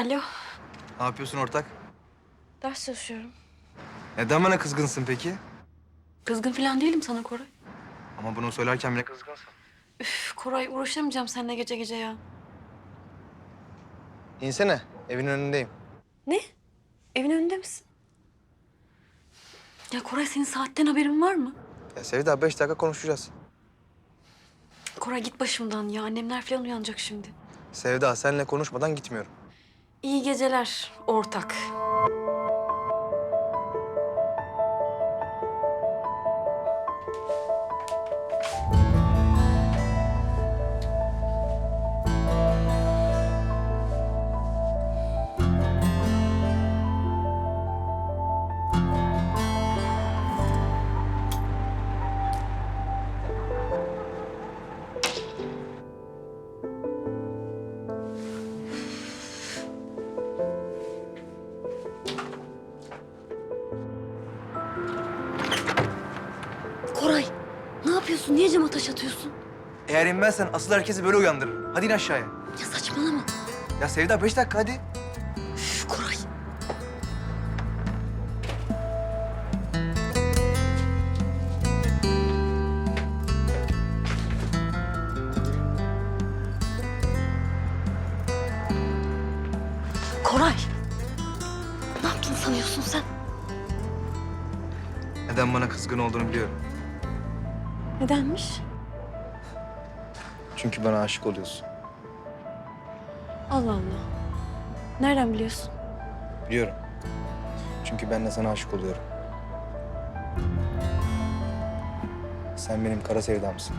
Alo, Ne yapıyorsun ortak? ders çalışıyorum. Neden bana kızgınsın peki? Kızgın falan değilim sana Koray. Ama bunu söylerken bile kızgınsın. Üf, Koray uğraşamayacağım seninle gece gece ya. İnsene, evin önündeyim. Ne? Evin önünde misin? Ya Koray senin saatten haberin var mı? Ya Sevda beş dakika konuşacağız. Koray git başımdan ya. Annemler falan uyanacak şimdi. Sevda seninle konuşmadan gitmiyorum. İyi geceler ortak. Koray ne yapıyorsun? Niye cama taş atıyorsun? Eğer inmezsen asıl herkesi böyle uyandırırım. Hadi in aşağıya. Ya saçmalama. Ya Sevda beş dakika hadi. Üf, Koray. Koray. Ne yaptın sanıyorsun sen? Neden bana kızgın olduğunu biliyorum. Nedenmiş? Çünkü bana aşık oluyorsun. Allah Allah. Nereden biliyorsun? Biliyorum. Çünkü ben de sana aşık oluyorum. Sen benim kara sevdamsın.